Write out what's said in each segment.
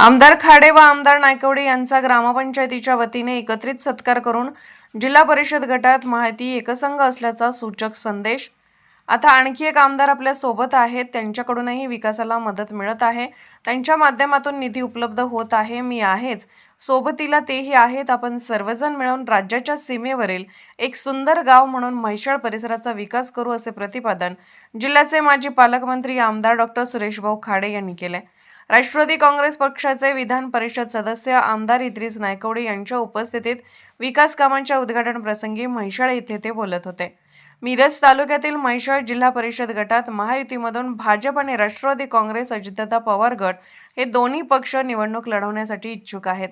आमदार खाडे व आमदार नायकवडे यांचा ग्रामपंचायतीच्या वतीने एकत्रित सत्कार करून जिल्हा परिषद गटात माहिती एकसंघ असल्याचा सूचक संदेश. आता आणखी एक आमदार आपल्यासोबत आहेत. त्यांच्याकडूनही विकासाला मदत मिळत आहे. त्यांच्या माध्यमातून निधी उपलब्ध होत आहे. मी आहेच. सोबतीला तेही आहेत. आपण सर्वजण मिळून राज्याच्या सीमेवरील एक सुंदर गाव म्हणून म्हैसाळ परिसराचा विकास करू असे प्रतिपादन जिल्ह्याचे माजी पालकमंत्री आमदार डॉक्टर सुरेशभाऊ खाडे यांनी केले. राष्ट्रवादी काँग्रेस पक्षाचे विधान परिषद सदस्य आमदार इद्रिस नायकवडे यांच्या उपस्थितीत विकास कामांच्या उद्घाटन प्रसंगी म्हैसाळ येथे ते बोलत होते. मिरज तालुक्यातील म्हैसाळ जिल्हा परिषद गटात महायुतीमधून भाजप आणि राष्ट्रवादी काँग्रेस अजितदादा पवार गट हे दोन्ही पक्ष निवडणूक लढवण्यासाठी इच्छुक आहेत.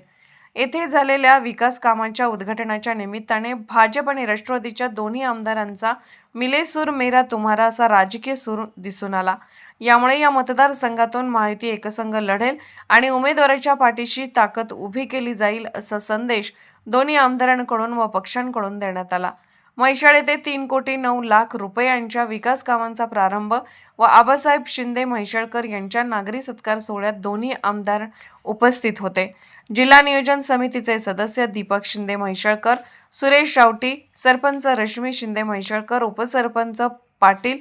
येथे झालेल्या विकास कामांच्या उद्घाटनाच्या निमित्ताने भाजप आणि राष्ट्रवादीच्या दोन्ही आमदारांचा मिले सूर मेरा तुम्हारा असा राजकीय सूर दिसून आला. यामुळे या मतदारसंघातून महायुती एकसंघ लढेल आणि उमेदवाराच्या पाठीशी ताकद उभी केली जाईल असा संदेश दोन्ही आमदारांकडून व पक्षांकडून देण्यात आला. म्हैसाळ येथे तीन कोटी नऊ लाख रुपयांच्या विकास कामांचा प्रारंभ व आबासाहेब शिंदे म्हैसाळकर यांच्या नागरी सत्कार सोहळ्यात दोन्ही आमदार उपस्थित होते. जिल्हा नियोजन समितीचे सदस्य दीपक शिंदे म्हैसाळकर सुरेश रावटी सरपंच रश्मी शिंदे म्हैसाळकर उपसरपंच पाटील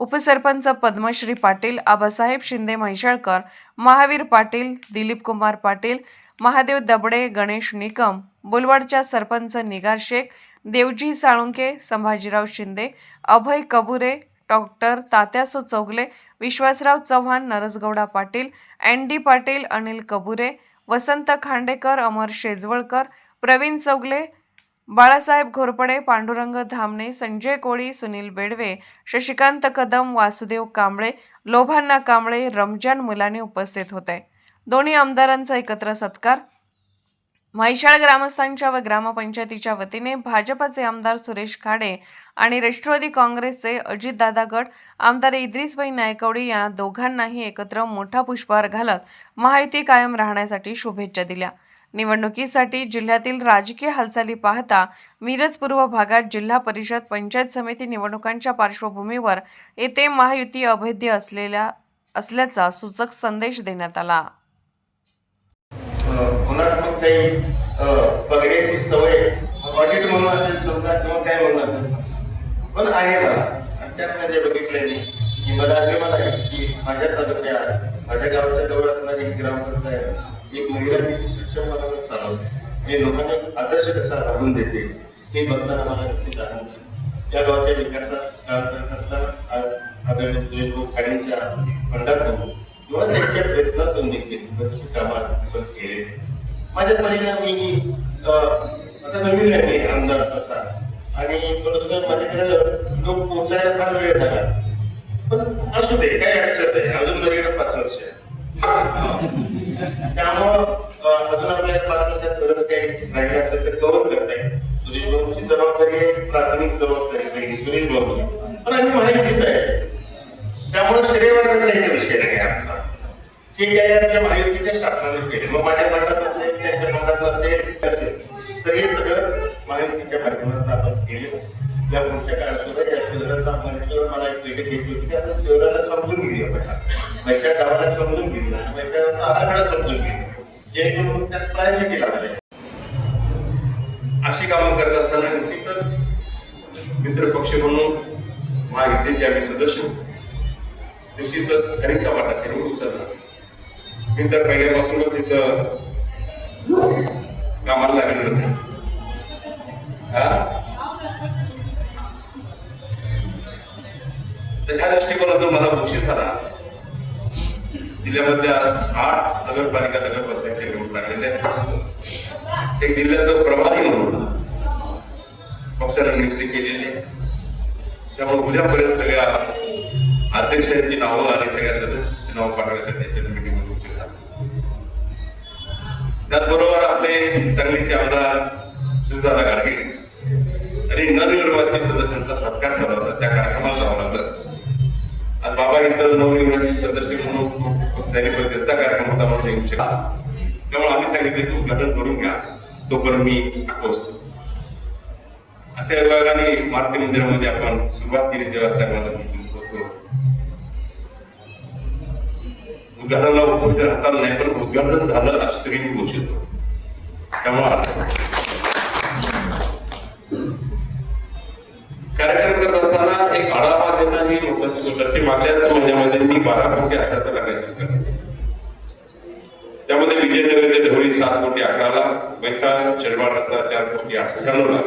उपसरपंच पद्मश्री पाटील आबासाहेब शिंदे म्हैसाळकर महावीर पाटील दिलीप कुमार पाटील महादेव दबडे गणेश निकम बुलवाडच्या सरपंच निगार शेख देवजी साळुंके संभाजीराव शिंदे अभय कबुरे डॉक्टर तात्यासो चौगले विश्वासराव चव्हाण नरसगौडा पाटील अँडी डी पाटील अनिल कबुरे वसंत खांडेकर अमर शेजवळकर प्रवीण चौगले बाळासाहेब घोरपडे पांडुरंग धामणे संजय कोळी सुनील बेडवे शशिकांत कदम वासुदेव कांबळे लोभांना कांबळे रमजान मुलाने उपस्थित होते. दोन्ही आमदारांचा एकत्र सत्कार. म्हैशाळ ग्रामस्थांच्या व ग्रामपंचायतीच्या वतीने भाजपचे आमदार सुरेश खाडे आणि राष्ट्रवादी काँग्रेसचे अजितदादा गट आमदार इद्रिसबाई नायकवडी या दोघांनाही एकत्र मोठा पुष्पहार घालत महायुती कायम राहण्यासाठी शुभेच्छा दिल्या. निवडणुकीसाठी जिल्ह्यातील राजकीय हालचाली पाहता मिरज पूर्व भागात जिल्हा परिषद पंचायत समिती निवडणुकांच्या पार्श्वभूमीवर येथे महायुती अभेद्य असलेल्या असल्याचा सूचक संदेश देण्यात आला. होणार बघण्याची सवय ऑडिट म्हणून असेल समजा किंवा काय म्हणून पण आहे मला. अत्यंत जे माझ्या की मला अभिमान आहे की माझ्या तालुक्यात माझ्या गावच्या जवळ असणारी ग्रामपंचायत एक महिला किती शिक्षण मनानं चालवते हे लोकांना आदर्श कसा घालून देते हे बघताना मला नक्की जाणवतं त्या गावाच्या विकासात काम करत असताना आज आदरणीय सुरेश भाऊ खाडेंच्या फंडातून किंवा त्यांच्या प्रयत्नातून देखील बरीचशी कामं आज आपण केले. माझ्या परीला मी आता नवीन आहे आमदार तसा. आणि थोडस माझ्याकडे लोक पोहोचायला फार वेळ झाला. पण असू दे काय अडचण आहे अजून माझ्याकडे पाच वर्ष आहे त्यामुळं अजून आपल्याला पाच गरज काही राहिली असेल तर कव्हर करता येईल. म्हणजे सुरेश भाऊची जबाबदारी प्राथमिक जबाबदारी नाही सुरेश भाऊची पण आम्ही माहिती माहितीत आहे. त्यामुळे श्रेयवादाचा एक विषय नाही आमचा. जे काही आमच्या महायुतीच्या शासनाने केले मग माझ्या मंडळात असेल त्यांच्या मंडळात असेल असेल तर हे सगळं महायुतीच्या माध्यमातून आपण केलेलं आहे. या पुढच्या काळात सुद्धा या शहराचा म्हटल्यावर मला एक वेगळी घेतली होती. की आपण शहराला समजून घेऊया पहिला पैशा गावाला समजून घेऊया आणि पैशाचा आराखडा समजून घेऊया. जेणेकरून त्यात प्रायोरिटी लावल्या अशी कामं करत असताना निश्चितच मित्रपक्ष म्हणून महायुतीचे आम्ही सदस्य निश्चितच खरीचा वाटा त्यांनी उचलला. मी तर पहिल्यापासूनच इथं कामाला लागलेलो नाही तर ह्या दृष्टिकोनातून मला उशीर झाला. जिल्ह्यामध्ये आज आठ नगरपालिका नगरपंचायत निवडून लागलेल्या आहेत. एक जिल्ह्याचं प्रभारी म्हणून पक्षाने नियुक्ती केलेली त्यामुळे उद्यापर्यंत सगळ्या अध्यक्षांची नावं आणि सगळ्या सदस्यांची नावं पाठवायसाठी त्याच्या मीटिंग उशीर झाला. त्याचबरोबर आपले सांगलीचे आमदार सुधादा गाडगे आणि नवनिर्वाचित सदस्यांचा सत्कार ठेवला त्या कार्यक्रमात आज बाबा इथं नवनिर्वाचित सदस्य म्हणून त्यांनी पण त्यांचा कार्यक्रम होता म्हणून येऊ शकला त्यामुळे आम्ही सांगितलं की उद्घाटन करून घ्या. तोपर्यंत मी पोहोचतो त्या विभागाने मारुती मंदिरामध्ये आपण सुरुवात केली तेव्हा त्या उद्घाटनाला उपस्थित राहताना नाही पण उद्घाटन झालं असं मी घोषित त्यामुळे कार्यक्रम करत असताना एक आढावा ही महत्वाची गोष्ट आहे. ती मागल्याच महिन्यामध्ये मी बारा कोटी अठरा लाखाची केली. त्यामध्ये विजयनगरचे ढवळी सात कोटी अकराला लाख म्हैसाळ रस्ता चार कोटी अठ्ठ्याण्णवला